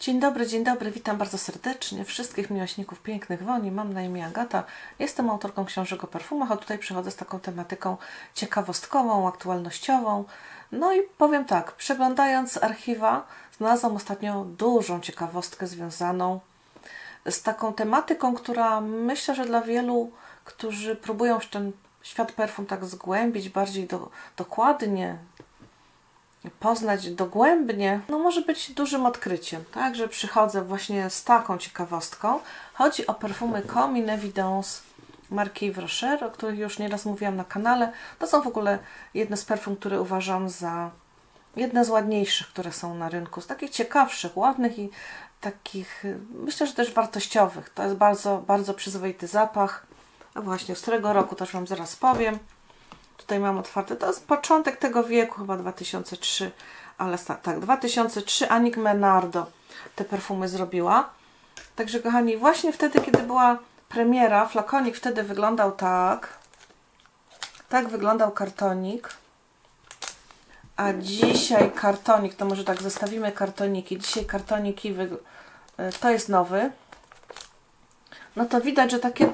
Dzień dobry, dzień dobry, witam bardzo serdecznie wszystkich miłośników pięknych woni. Mam na imię Agata, jestem autorką książek o perfumach, a tutaj przychodzę z taką tematyką ciekawostkową, aktualnościową. No i powiem tak, przeglądając archiwa, znalazłam ostatnio dużą ciekawostkę związaną z taką tematyką, która myślę, że dla wielu, którzy próbują ten świat perfum tak zgłębić bardziej do, dokładnie, poznać dogłębnie, no może być dużym odkryciem. Także przychodzę właśnie z taką ciekawostką. Chodzi o perfumy Comme une Evidence marki Yves o których już nieraz mówiłam na kanale. To są w ogóle jedne z perfum, które uważam za jedne z ładniejszych, które są na rynku, z takich ciekawszych, ładnych i takich, myślę, że też wartościowych. To jest bardzo, bardzo przyzwoity zapach. A właśnie, z którego roku też Wam zaraz powiem. Tutaj mam otwarte, to jest początek tego wieku, chyba 2003, ale tak, 2003 Anik Menardo te perfumy zrobiła. Także kochani, właśnie wtedy, kiedy była premiera, flakonik wtedy wyglądał tak. Tak wyglądał kartonik. A dzisiaj kartonik, to może tak zestawimy kartoniki. Dzisiaj kartoniki, y, to jest nowy. No to widać, że takie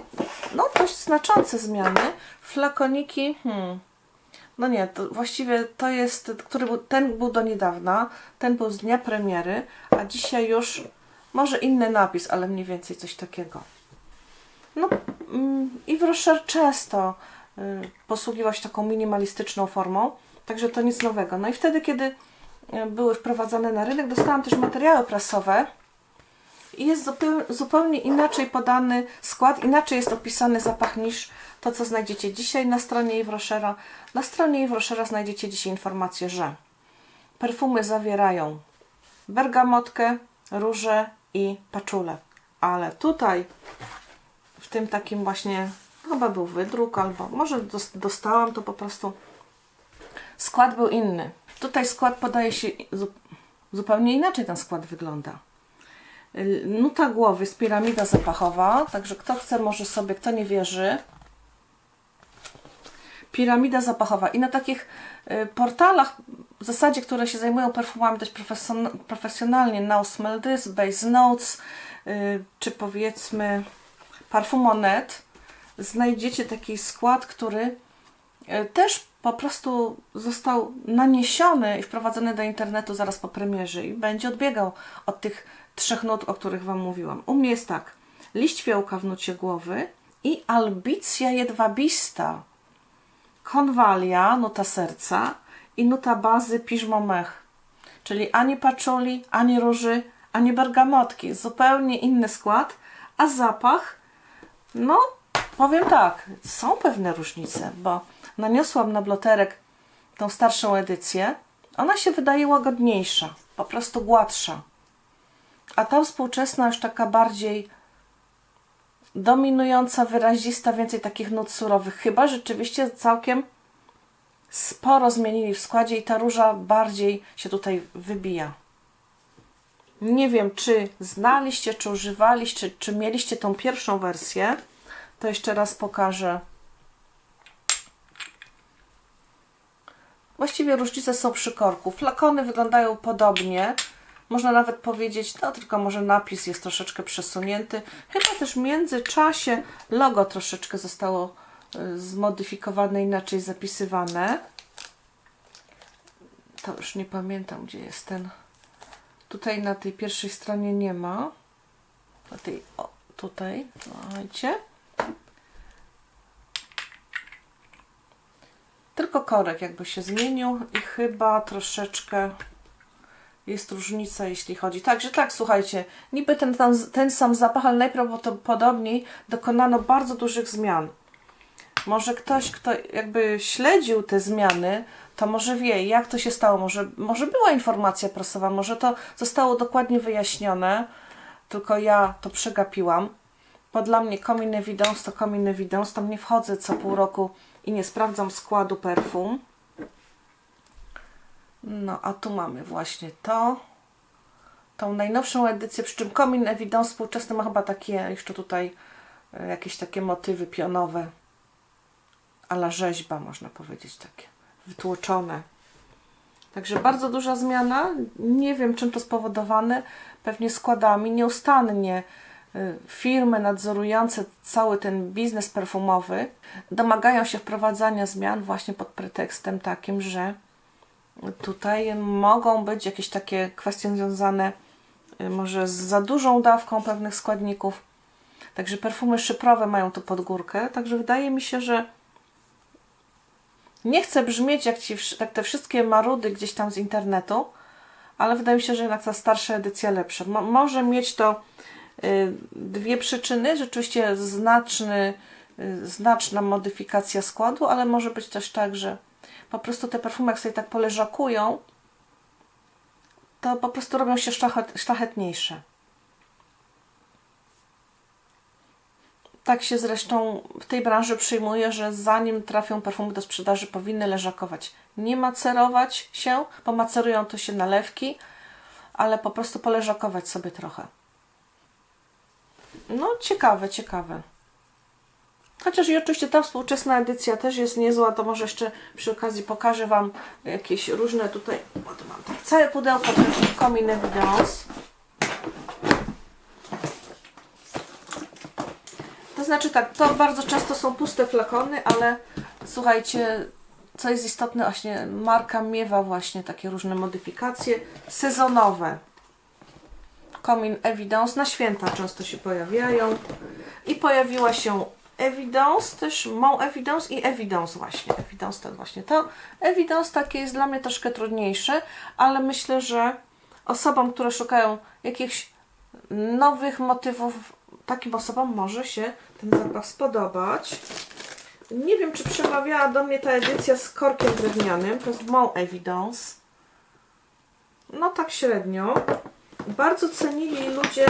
no dość znaczące zmiany. Flakoniki, hmm, no nie, to właściwie to jest, który był, ten był do niedawna, ten był z dnia premiery, a dzisiaj już może inny napis, ale mniej więcej coś takiego. No mm, i Rocher często y, posługiwał się taką minimalistyczną formą, także to nic nowego. No i wtedy, kiedy y, były wprowadzane na rynek, dostałam też materiały prasowe i jest zupełnie, inaczej podany skład, inaczej jest opisany zapach niż to, co znajdziecie dzisiaj na stronie Yves Rochera. Na stronie Yves Rochera znajdziecie dzisiaj informację, że perfumy zawierają bergamotkę, róże i paczulę. Ale tutaj, w tym takim właśnie, chyba był wydruk, albo może dos- dostałam to po prostu, skład był inny. Tutaj skład podaje się, zu- zupełnie inaczej ten skład wygląda. Y, Nuta głowy jest piramida zapachowa, także kto chce, może sobie, kto nie wierzy. Piramida zapachowa. I na takich y, portalach, w zasadzie, które się zajmują perfumami dość profesjon- profesjonalnie, Now Smell This, Base Notes, y, czy powiedzmy Parfumonet, znajdziecie taki skład, który też po prostu został naniesiony i wprowadzony do internetu zaraz po premierze i będzie odbiegał od tych trzech nut, o których Wam mówiłam. U mnie jest tak, liść fiołka w nucie głowy i albicja jedwabista, konwalia, nuta serca i nuta bazy piżmomech, czyli ani paczuli, ani róży, ani bergamotki. Zupełnie inny skład, a zapach, no powiem tak, są pewne różnice, bo naniosłam na bloterek tą starszą edycję, ona się wydaje łagodniejsza, po prostu gładsza. A ta współczesna już taka bardziej dominująca, wyrazista, więcej takich nut surowych. Chyba rzeczywiście całkiem sporo zmienili w składzie i ta róża bardziej się tutaj wybija. Nie wiem, czy znaliście, czy używaliście, czy mieliście tą pierwszą wersję. To jeszcze raz pokażę. Właściwie różnice są przy korku. Flakony wyglądają podobnie. Można nawet powiedzieć, no tylko może napis jest troszeczkę przesunięty. Chyba też w międzyczasie logo troszeczkę zostało y, zmodyfikowane, inaczej zapisywane. To już nie pamiętam, gdzie jest ten. Tutaj na tej pierwszej stronie nie ma. Na tej, o, tutaj, słuchajcie. Tylko korek jakby się zmienił i chyba troszeczkę jest różnica, jeśli chodzi. Także tak, słuchajcie, niby ten, tam, ten sam zapach, ale najprawdopodobniej dokonano bardzo dużych zmian. Może ktoś, kto jakby śledził te zmiany, to może wie, jak to się stało. Może, może była informacja prasowa, może to zostało dokładnie wyjaśnione, tylko ja to przegapiłam. Bo dla mnie Comin Evidence to Comin Evidence, tam nie wchodzę co pół roku i nie sprawdzam składu perfum. No, a tu mamy właśnie to. Tą najnowszą edycję, przy czym Comin Evidence współczesny ma chyba takie, jeszcze tutaj e, jakieś takie motywy pionowe. ala rzeźba, można powiedzieć, takie wytłoczone. Także bardzo duża zmiana. Nie wiem, czym to spowodowane. Pewnie składami. Nieustannie firmy nadzorujące cały ten biznes perfumowy domagają się wprowadzania zmian właśnie pod pretekstem takim, że tutaj mogą być jakieś takie kwestie związane y, może z za dużą dawką pewnych składników. Także perfumy szyfrowe mają tu pod górkę. Także wydaje mi się, że nie chcę brzmieć jak, ci, jak te wszystkie marudy gdzieś tam z internetu, ale wydaje mi się, że jednak ta starsza edycja lepsza. Mo- może mieć to y, dwie przyczyny. Rzeczywiście znaczny, y, znaczna modyfikacja składu, ale może być też tak, że po prostu te perfumy jak sobie tak poleżakują, to po prostu robią się szlachet, szlachetniejsze. Tak się zresztą w tej branży przyjmuje, że zanim trafią perfumy do sprzedaży, powinny leżakować. Nie macerować się, bo macerują to się nalewki, ale po prostu poleżakować sobie trochę. No, ciekawe, ciekawe. Chociaż i oczywiście ta współczesna edycja też jest niezła, to może jeszcze przy okazji pokażę Wam jakieś różne tutaj. O, tu mam tak, całe pudełko Comin Evidence. To znaczy tak, to bardzo często są puste flakony, ale słuchajcie, co jest istotne, właśnie marka miewa właśnie takie różne modyfikacje sezonowe. Comin Evidence na święta często się pojawiają. I pojawiła się Evidence, też Mon Evidence i Evidence właśnie. Evidence to właśnie to. Evidence takie jest dla mnie troszkę trudniejsze, ale myślę, że osobom, które szukają jakichś nowych motywów, takim osobom może się ten zapach spodobać. Nie wiem, czy przemawiała do mnie ta edycja z korkiem drewnianym. To jest Mon Evidence. No tak średnio. Bardzo cenili ludzie.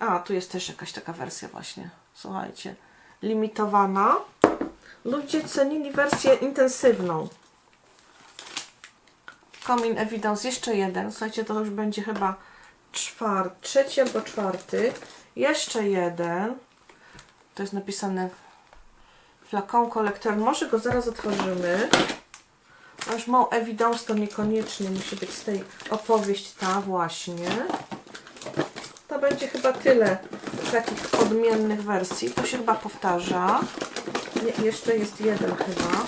A, tu jest też jakaś taka wersja właśnie. Słuchajcie. Limitowana. Ludzie cenili wersję intensywną. Comin Evidence jeszcze jeden. Słuchajcie, to już będzie chyba czwar, trzeci albo czwarty. Jeszcze jeden. To jest napisane flakon kolektor. Może go zaraz otworzymy. Aż mał evidence to niekoniecznie musi być z tej opowieść ta właśnie. To będzie chyba tyle takich odmiennych wersji. To się chyba powtarza. Nie, jeszcze jest jeden chyba.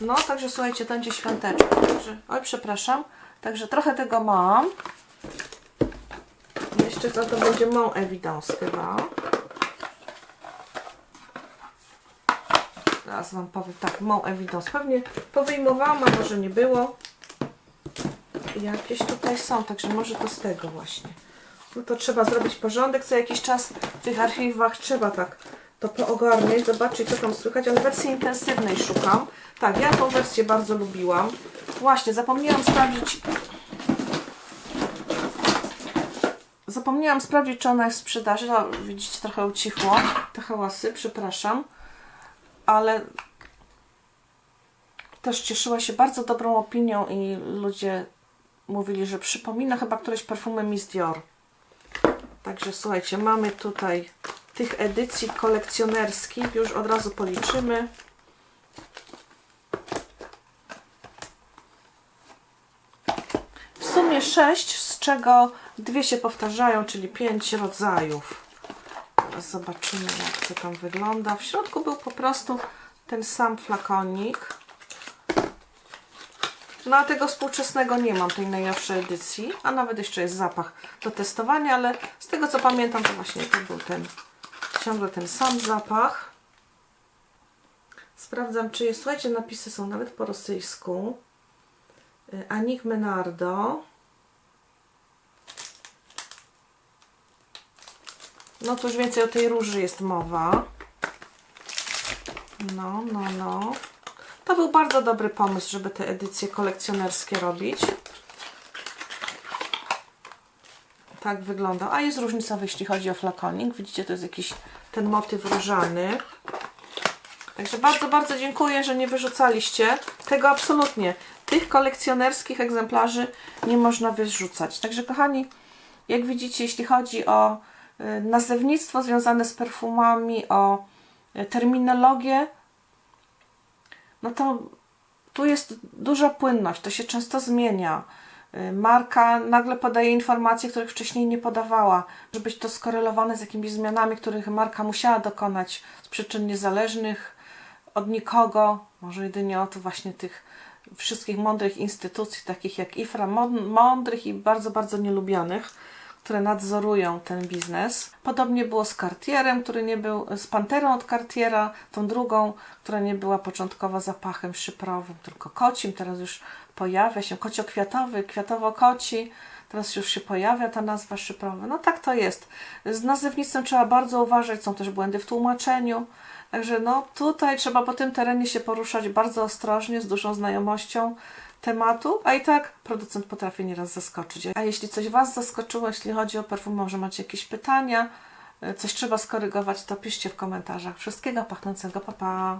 No, także słuchajcie, to będzie świąteczny. Także, oj, przepraszam. Także trochę tego mam. Jeszcze za to będzie Mon Evidence chyba. Teraz Wam powiem tak, Mon Evidence. Pewnie powyjmowałam, a może nie było. Jakieś tutaj są, także może to z tego właśnie. No to trzeba zrobić porządek co jakiś czas w tych archiwach. Trzeba tak to poogarniać, zobaczyć co tam słychać, ale wersji intensywnej szukam. Tak, ja tą wersję bardzo lubiłam. Właśnie, zapomniałam sprawdzić Zapomniałam sprawdzić, czy ona jest w sprzedaży. Widzicie, trochę ucichło te hałasy, przepraszam. Ale też cieszyła się bardzo dobrą opinią i ludzie mówili, że przypomina chyba któreś perfumy Miss Dior. Także słuchajcie, mamy tutaj tych edycji kolekcjonerskich. Już od razu policzymy. W sumie sześć, z czego dwie się powtarzają, czyli pięć rodzajów. Zobaczymy, jak to tam wygląda. W środku był po prostu ten sam flakonik. No a tego współczesnego nie mam, tej najnowszej edycji, a nawet jeszcze jest zapach do testowania, ale z tego co pamiętam, to właśnie to był ten, ciągle ten sam zapach. Sprawdzam, czy jest, słuchajcie, napisy są nawet po rosyjsku. Y, Anik Menardo. No już więcej o tej róży jest mowa. No, no, no. To był bardzo dobry pomysł, żeby te edycje kolekcjonerskie robić. Tak wygląda. A jest różnica, jeśli chodzi o flakonik. Widzicie, to jest jakiś ten motyw różany. Także bardzo, bardzo dziękuję, że nie wyrzucaliście tego absolutnie. Tych kolekcjonerskich egzemplarzy nie można wyrzucać. Także kochani, jak widzicie, jeśli chodzi o nazewnictwo związane z perfumami, o y, terminologię, no to Tu jest duża płynność, to się często zmienia. Y, Marka nagle podaje informacje, których wcześniej nie podawała, żeby być to skorelowane z jakimiś zmianami, których marka musiała dokonać z przyczyn niezależnych od nikogo, może jedynie od właśnie tych wszystkich mądrych instytucji, takich jak IFRA, mąd- mądrych i bardzo, bardzo nielubionych, które nadzorują ten biznes. Podobnie było z Cartierem, który nie był, z Panterą od Cartiera, tą drugą, która nie była początkowo zapachem szyprowym, tylko kocim, teraz już pojawia się kociokwiatowy, kwiatowo-koci, teraz już się pojawia ta nazwa szyprowa. No tak to jest. Z nazewnictwem trzeba bardzo uważać, są też błędy w tłumaczeniu. Także no tutaj trzeba po tym terenie się poruszać bardzo ostrożnie, z dużą znajomością tematu, a i tak producent potrafi nieraz zaskoczyć. A jeśli coś Was zaskoczyło, jeśli chodzi o perfum, może macie jakieś pytania, y, coś trzeba skorygować, to piszcie w komentarzach. Wszystkiego pachnącego, pa pa!